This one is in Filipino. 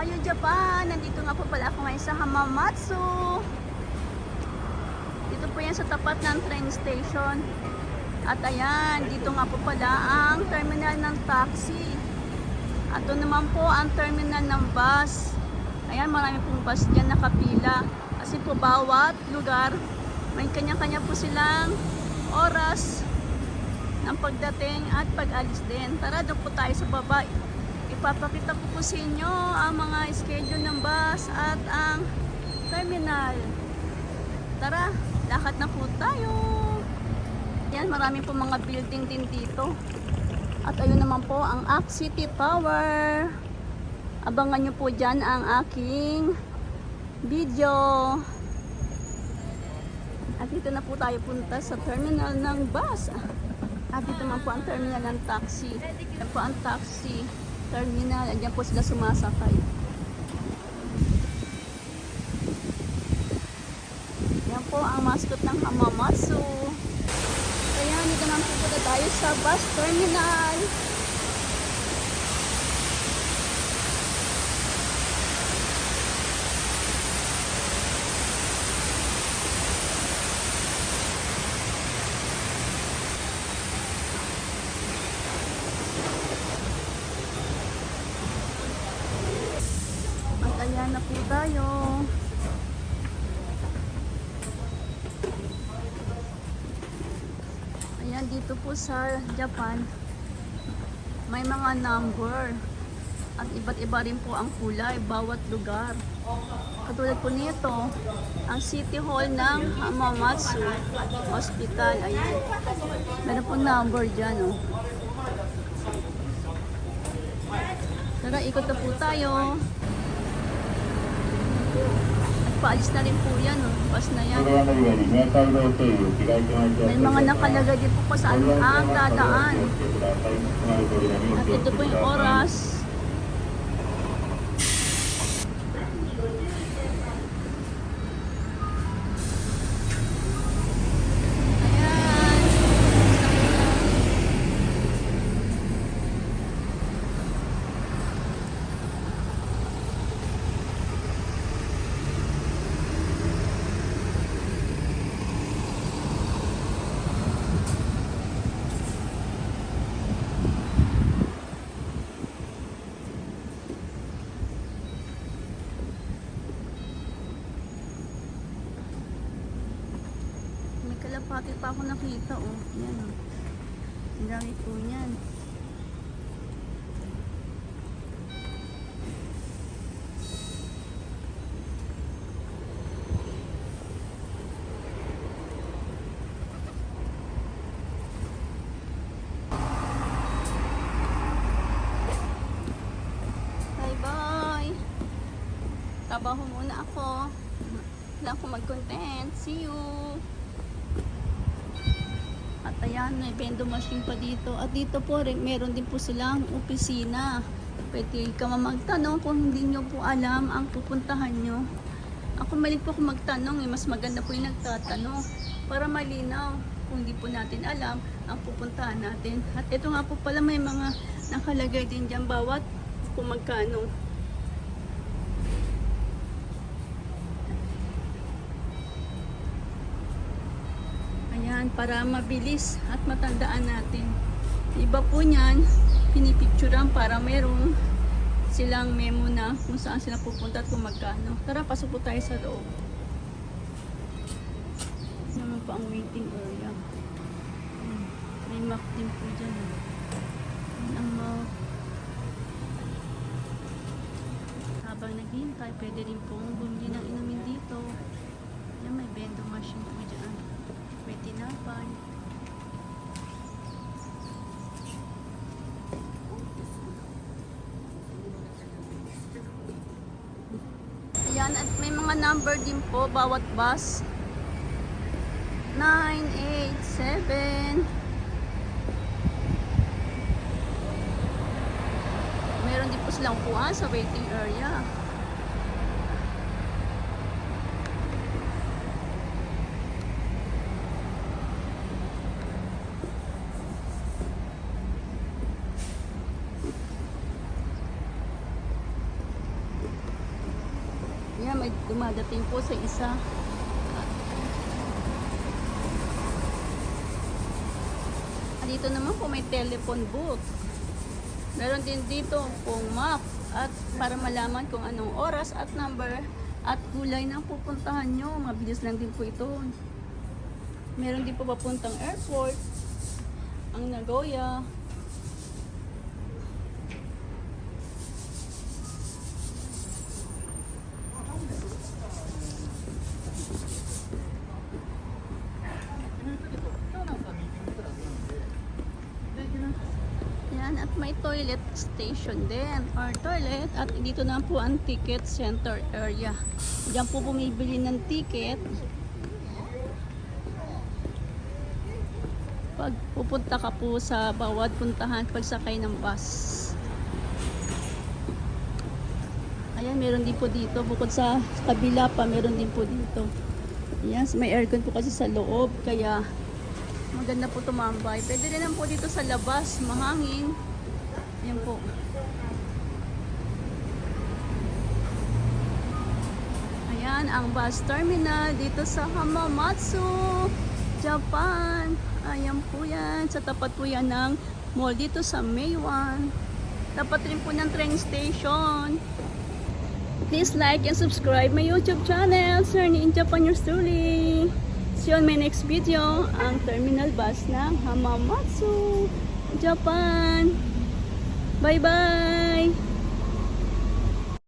Ohio, Japan. Nandito nga po pala ako ngayon sa Hamamatsu. Dito po yan sa tapat ng train station. At ayan, dito nga po pala ang terminal ng taxi. At ito naman po ang terminal ng bus. Ayan, marami pong bus dyan nakapila. Kasi po bawat lugar, may kanya-kanya po silang oras ng pagdating at pag-alis din. Tara, doon po tayo sa baba. Ipapakita ko po sa inyo ang mga schedule ng bus at ang terminal. Tara, lakad na po tayo. Yan, marami po mga building din dito. At ayun naman po ang Act City Tower. Abangan nyo po dyan ang aking video. At dito na po tayo punta sa terminal ng bus. At dito naman po ang terminal ng taxi. Yan po ang taxi terminal. Andiyan po sila sumasakay. Yan po ang mascot ng Hamamatsu. Kaya naman po pala tayo sa bus terminal. At ayan na po tayo. Ayan, dito po sa Japan, may mga number. At iba't iba rin po ang kulay, bawat lugar. Katulad po nito, ang City Hall ng Hamamatsu Hospital. Ayan. Meron po number dyan, oh. Tara, ikot na po tayo. Paalis na rin po yan, oh. pas na yan. May mga nakalagay din po pa sa ang dadaan. At ito po yung oras. Kalapati pa ako nakita, oh. Yan, oh. Ang dami po yan. Bye-bye! Trabaho muna ako. Wala akong mag-content. See you! Ayan, may vending machine pa dito. At dito po meron din po silang opisina. Pwede ka magtanong kung hindi nyo po alam ang pupuntahan nyo. Ako malig po ako magtanong eh. Mas maganda po yung nagtatanong. Para malinaw kung hindi po natin alam ang pupuntahan natin. At ito nga po pala may mga nakalagay din dyan bawat kung magkano. Ayan, para mabilis at matandaan natin. Iba po niyan, pinipicturean para merong silang memo na kung saan sila pupunta at kung magkano. Tara, pasok po tayo sa loob. Ito naman po ang waiting area. Ayan, May map din po dyan. Ayan ang map. Habang naghihintay, pwede rin pong bumili ng inumin dito. Ayan, may vending machine po dyan. May tinapay. Ayan, at may mga number din po bawat bus. 9, 8, 7. Meron din po silang upuan sa waiting area. Yan, may dumadating po sa isa. Ah, Dito naman po may telephone booth. Meron din dito pong map at para malaman kung anong oras at number at kulay ng pupuntahan nyo. Mabilis lang din po ito. Meron din po papuntang airport. Ang Nagoya. Yan, at may toilet station din, or toilet, at dito na po ang ticket center area. Diyan po bumibili ng ticket. Pag pupunta ka po sa bawat puntahan pagsakay ng bus. Ayan, meron din po dito. Bukod sa kabila pa, meron din po dito. Ayan, may aircon po kasi sa loob, kaya Maganda po tumambay. Pwede rin po dito sa labas, mahangin. Ayan po. Ayan, ang bus terminal dito sa Hamamatsu, Japan. Ayan po yan. Sa tapat po yan ng mall dito sa Maywan. Tapat rin po ng train station. Please like and subscribe my YouTube channel, Sir in Japan Your Story. See you on my next video, ang terminal bus ng Hamamatsu, Japan. Bye-bye!